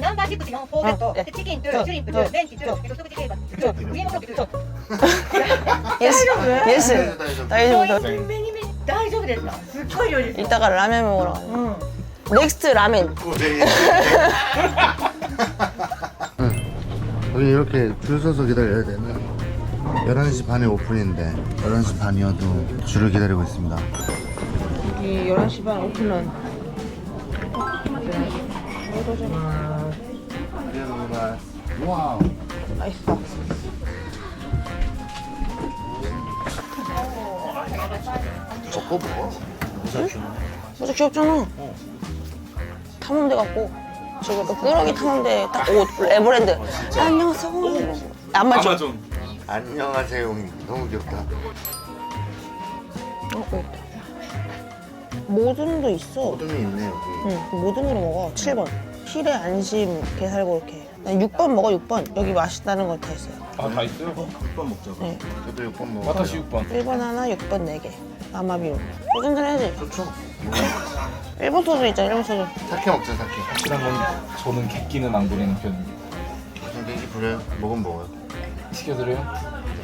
ナンバー6、4、4セット、あえでチキン2、そうシュリンプそう2、ベンチ2、で食事競馬2、上も6、2。 예스 예스 다이죠 4目に見大丈夫ですかすっごい量ですよ。 이따가 라면 먹으러 가요 うん。 넥스트 라멘 우리 이렇게 줄 서서 기다려야 되나? 11시 반에 오픈인데 11시 반이어도 줄을 기다리고 있습니다 여기 11시 반 오픈은 와우 맛있어 저거 뭐? 진짜 귀엽잖아 탐험대 같고 또 꾸러기 탐험대 딱 옷 에버랜드 안녕하세요 안 맞죠? 아마존 안녕하세요 너무 귀엽다 어, 여기 있다. 모든도 있어 모둠이 있네 여기 응, 모든으로 먹어 7번 힐의 안심 게살고 이렇게 난 6번 먹어 6번 여기 맛있다는 거 다 있어요 아 다 있어요? 6번 먹자 네. 저도 6번 먹어 와타시 6번 1번 하나 6번 4개 아마비로 소주 한잔 해야지 좋죠 1번 소주 있잖아 1번 소주 사케 먹자 사케 확실한 건 저는 객기는 안 부리는 편입니다 좀 되게 부려요 먹으면 먹어요 시켜드려요?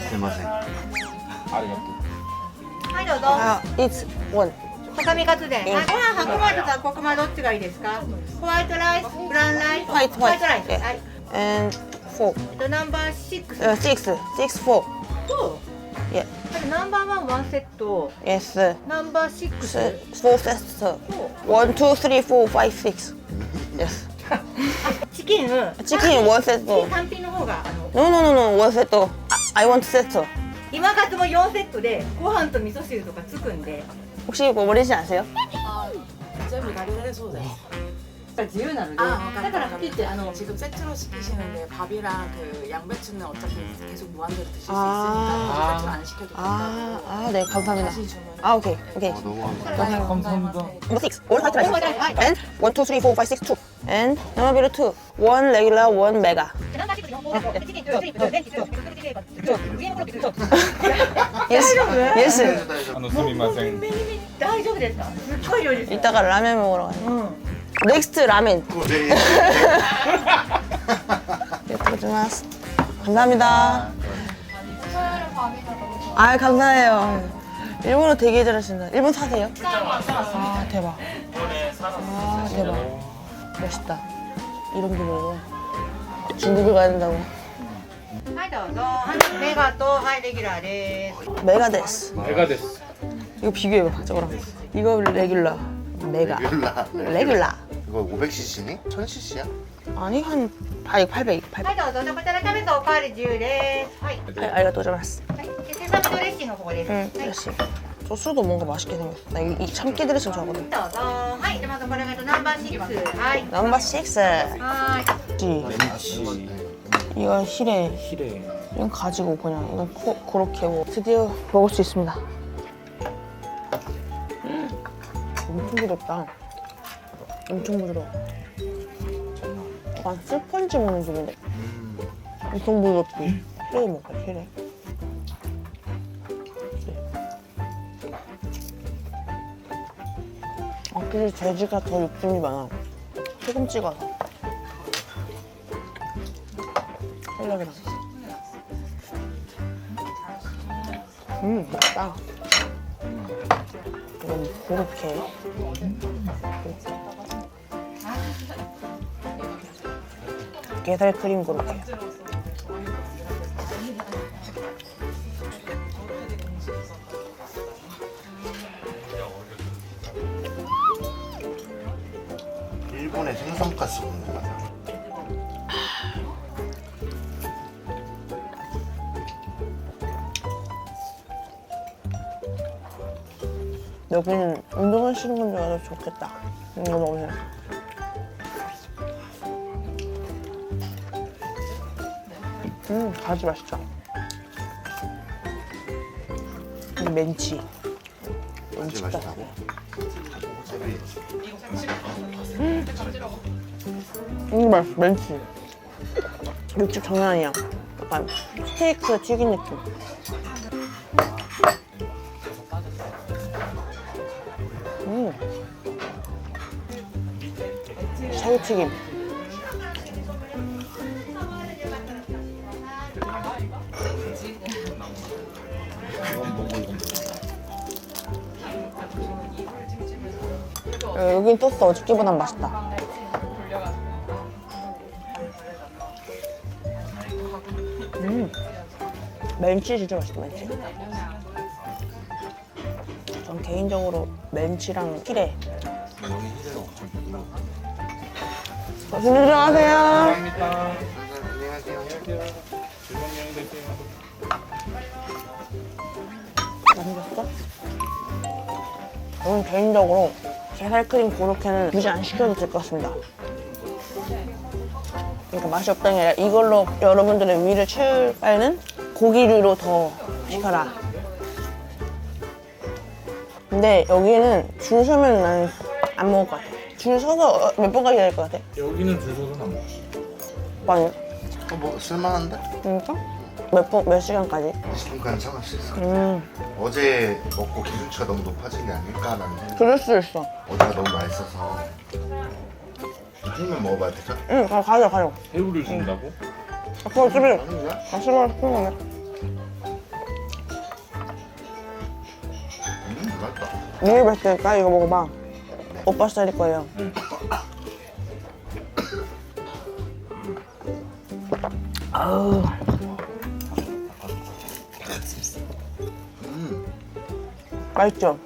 제맛에 아리가또 はい、どうぞ。 아 it's one さみカツで。はい、ご飯白米と雑穀米どっちがいいですか？ホワイトライス、ブラウンライス。ホワイトライス。はい。and four えっと、ナンバー6 uh, six six four と、yeah ナンバーワンワンセット、yes ナンバー6 four sets one two three four five six yes チキン、チキン one set チキン単品の方が、あの、no no no no one set I want set 今カツも4セットで、ご飯と味噌汁とかつくんで、 혹시 뭐 머리씨 아세요? 全部ガリガリそうです。自由なので、 아, だからはっきり言って、あの、 지금 세트로 시키시는데 밥이랑 그 양배추는 어차피 계속 무한대로 드실 수 아. 있으니까 세트로 안 시켜도 아, 된다고 아, 네, 감사합니다. 다시 주문. 아, 오케이, 오케이. 어, 너무 감사합니다 감사합니다 Number six, all white rice. And one, two, three, four, five, six, two. And number two, one regular, one mega. ナンバー6、4、4セット、でチキン2、シュリンプ2、ベンチ2、で食事競馬2、上も6、2。 Yes, yes. あのすみません目に見大丈夫ですかすっごい量ですよ。 이따가 라면 먹으러 가요. うん。 넥스트 라멘. 고생이 요토지마스. 감사합니다. 아, 감사해요. 일본어 되게 잘하신다. 일본 사세요? 아, 대박. 아, 대박. 멋있다. 이런 기분으로. 중국을 가야 된다고. はい、どうぞ。はい、メガと、はい、レギュラーです。 메가데스. 배가 됐어 이거 비교해봐, 저거랑. 이거 레귤라. 메가. 레귤라 레귤라. 이거 500cc니? 1000cc야? 아니, 한 800, 800, 800. はい、どうぞ。じゃあこちらキャベツおかわり自由です。はい。 아, 아리가토자마스. はい。でセサミドレッシングの方です。 응, はい。 역시. 소스도 뭔가 맛있게 생겼어. 나 이, 이 참깨 드레싱 좋아하거든. どうぞ。はい。じゃあまずこれがナンバー6。はい。 넘버 6. はい。 지. 멘치 이건 히레. 히레 이건 가지고 그냥 이건 코, 그렇게 뭐 드디어 먹을 수 있습니다. 음, 엄청 부드럽다. 엄청 부드러워. 약간 스펀지 먹는 기분인데. 엄청 부드럽지. 히레 먹어, 히레. 확실히 돼지가 더 육즙이 많아. 소금 찍어서. 샐러드랑. 음, 맛있다. 이건 그렇게. 게살 크림 그렇게. 일본의 생선가스 먹는 거야 여기는 운동하시는 분들 와서 좋겠다. 이거 먹으면. 음, 가지 맛있죠? 이 멘치. 멘치 맛있다. 맛있다고. 음, 맛있어, 멘치. 육즙 장난 아니야. 약간 스테이크 튀긴 느낌. 튀김. 어, 여기 소스 어저께보단 맛있다. 음. 멘치 진짜 맛있다, 멘치. 전 개인적으로 멘치랑 피레 들어가세요. 여행 되세요. 맛있었어? 저는 개인적으로 게살크림 고로케는 굳이 안 시켜도 될 것 같습니다. 그러니까 맛이 없다는 게 아니라 이걸로 여러분들의 위를 채울 바에는 고기류로 더 시켜라. 근데 여기는 줄 서면 나는 안 먹을 것 같아. 줄 서서 몇 번까지 기다릴 것 같아. 여기는 줄 서서는 안 먹어. 많이. 어, 뭐 쓸만한데? 그러니까? 몇 번, 몇 시간까지? 20분간 참을 수 있어. 음, 어제 먹고 기준치가 너무 높아진 게 아닐까라는 생각. 그럴 수 있어. 어제가 너무 맛있어서. 한입만 먹어봐야 되죠? 응, 가, 가자, 가자. 새우를 준다고? 아, 그거 집에 아니야? 아, 싫어, 싫어. 음, 맛있다. 미리 뵀을까? 이거 먹어봐. 오빠 스타일일 거예요. 응. 아우. 음, 맛있죠?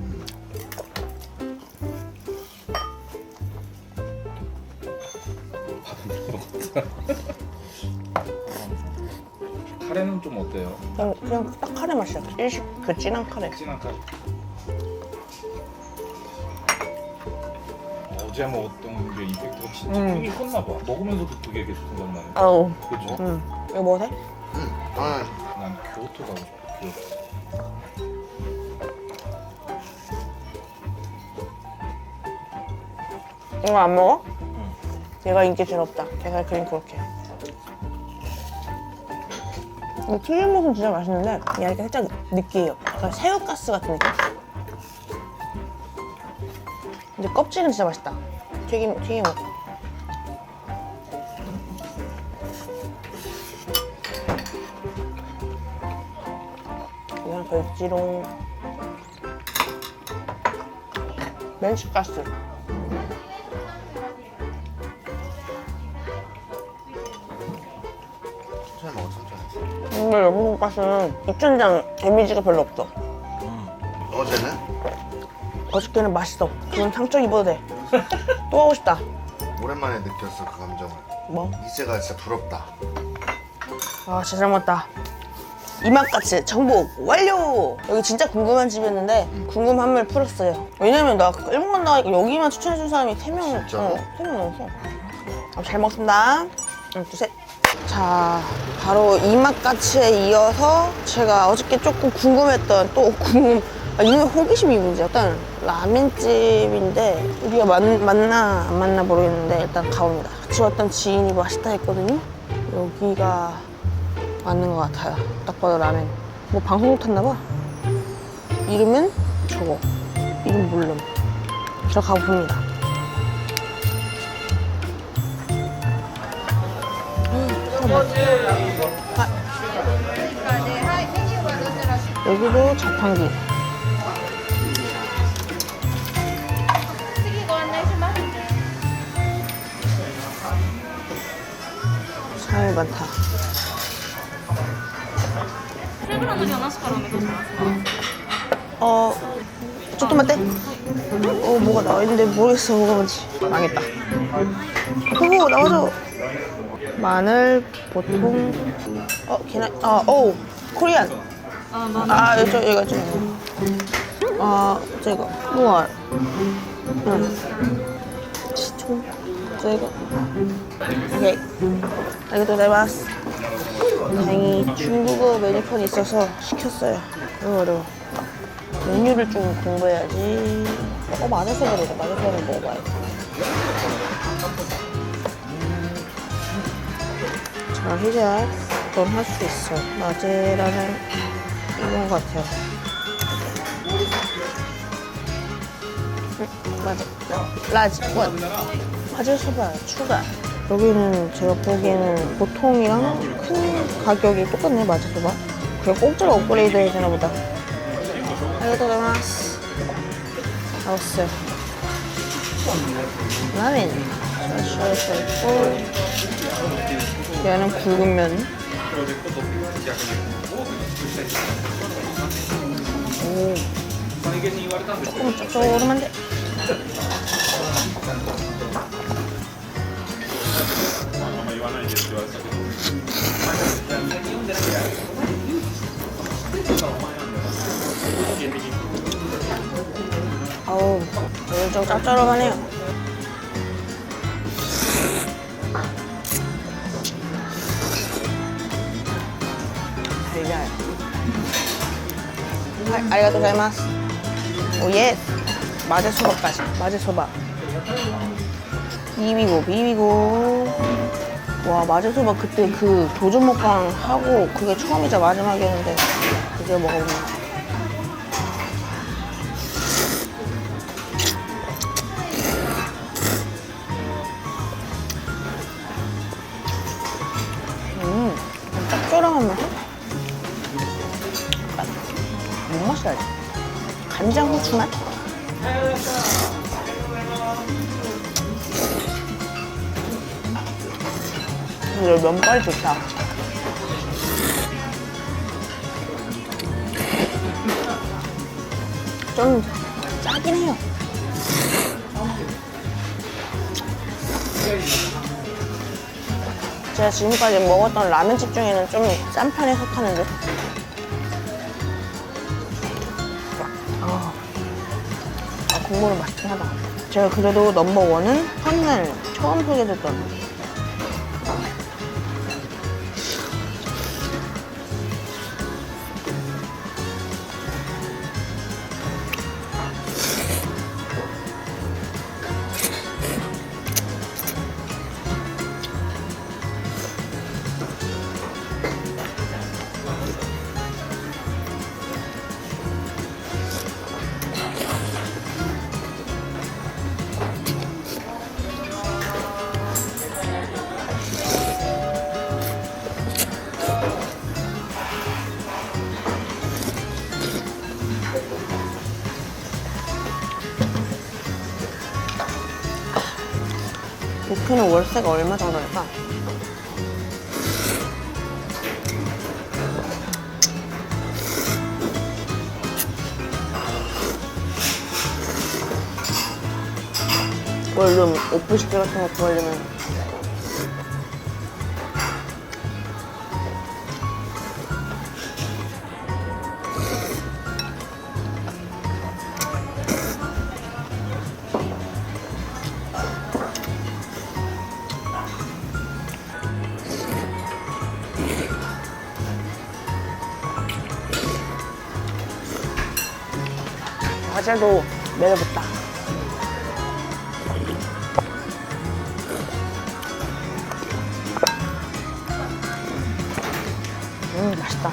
카레는 좀 어때요? 그냥, 그냥 딱 카레 맛이야. 일식 그 진한 카레. 진한 카레. 어제 먹었던 게 이펙트가 진짜 음. 크게 컸나 봐. 먹으면서도 그게 계속 생각나네. 아우. 그죠? 응. 이거 먹어도 돼? 음. 아, 난 교토 가고 싶어. 교토. 이거 안 먹어? 얘가 인기 없다. 게살 크림 그렇게. 근데 튀김 모습은 진짜 맛있는데 얘가 이렇게 살짝 느끼해요. 약간 새우가스 같은 느낌? 근데 껍질은 진짜 맛있다. 튀김, 튀김. 그냥 별지롱 멘치가스 천천히 먹어, 천천히. 근데 여기 가스는 입천장 데미지가 별로 없어? 어저께는 맛있어. 지금 상처 입어도 돼 또 하고 싶다. 오랜만에 느꼈어, 그 감정을. 뭐? 이제가 진짜 부럽다. 아 진짜 잘 먹었다. 이맛같이 정복 완료! 여기 진짜 궁금한 집이었는데 궁금함을 풀었어요. 왜냐면 나 일본 간다 하니까 여기만 추천해준 사람이 3명 진짜로? 어, 3명 넘었어. 아, 잘 먹습니다. 하나 둘 셋. 자 바로 이맛가치에 이어서 제가 어저께 조금 궁금했던 또 궁금 아, 이놈의 호기심이 문제 어떤 라면집인데 우리가 맞, 맞나 안 맞나 모르겠는데 일단 가봅니다. 같이 왔던 지인이 맛있다 했거든요. 여기가 맞는 것 같아요. 딱 봐도 라면. 뭐 방송 탔나 봐. 이름은 저거. 이름 모름. 저 가봅니다. 여기도 자판기 많다. 어, 조금만 떼. 어, 뭐가 나와 있는데 모르겠어, 뭐가 뭔지. 망했다. 보고 나와줘. 마늘, 보통. 어, 걔네, 아, 어, 오, 코리안. 아, 이거, 아, 이거 좀. 아, 저거, 무알. 응. 알겠습니다. 다행히 중국어 메뉴판이 있어서 시켰어요. 너무 어려워. 메뉴를 좀 공부해야지. 어, 마늘새우를 마늘새우를 먹어봐야지. 자, 희자, 넌할 수 있어. 이런 것 같아요. 응, 맞아. 라지, 원. 바질수박 추가. 여기는 제가 보기에는 보통이랑 큰 가격이 똑같네, 바질수반. 그냥 공짜로 업그레이드 해주나 보다. 아리가토가마스. 알았어요. 라멘. 쌀쌀쌀 있고. 얘는 굵은 면. 오. 조금 짭조름한데. 아우 오늘 좀 짭조름하네요 달걀 아, 아리가또 고자이마스 오예 마제 소바까지 마제 소바 비비고 비비고 와 마제 소바 그때 그 도전 먹방 하고 그게 처음이자 마지막이었는데 드디어 먹어보네 음 짭조름한 맛? 뭔 맛이야 이게? 간장 후추 맛? 근데 면발 좋다. 좀 짜긴 해요. 제가 지금까지 먹었던 라면집 중에는 좀 짠 편에 속하는데. 아, 아, 국물은 맛있긴 하다. 제가 그래도 넘버원은 첫날 처음 소개됐던 목표는 월세가 얼마 정도일까? 원룸 오프시티 같은 거 구하려면 과자도 매력있다. 음, 맛있다.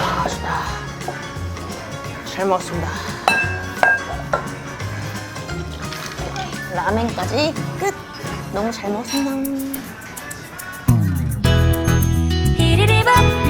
아, 맛있다. 잘 먹었습니다. 라멘까지 끝! 너무 잘 먹었습니다. 히리리밥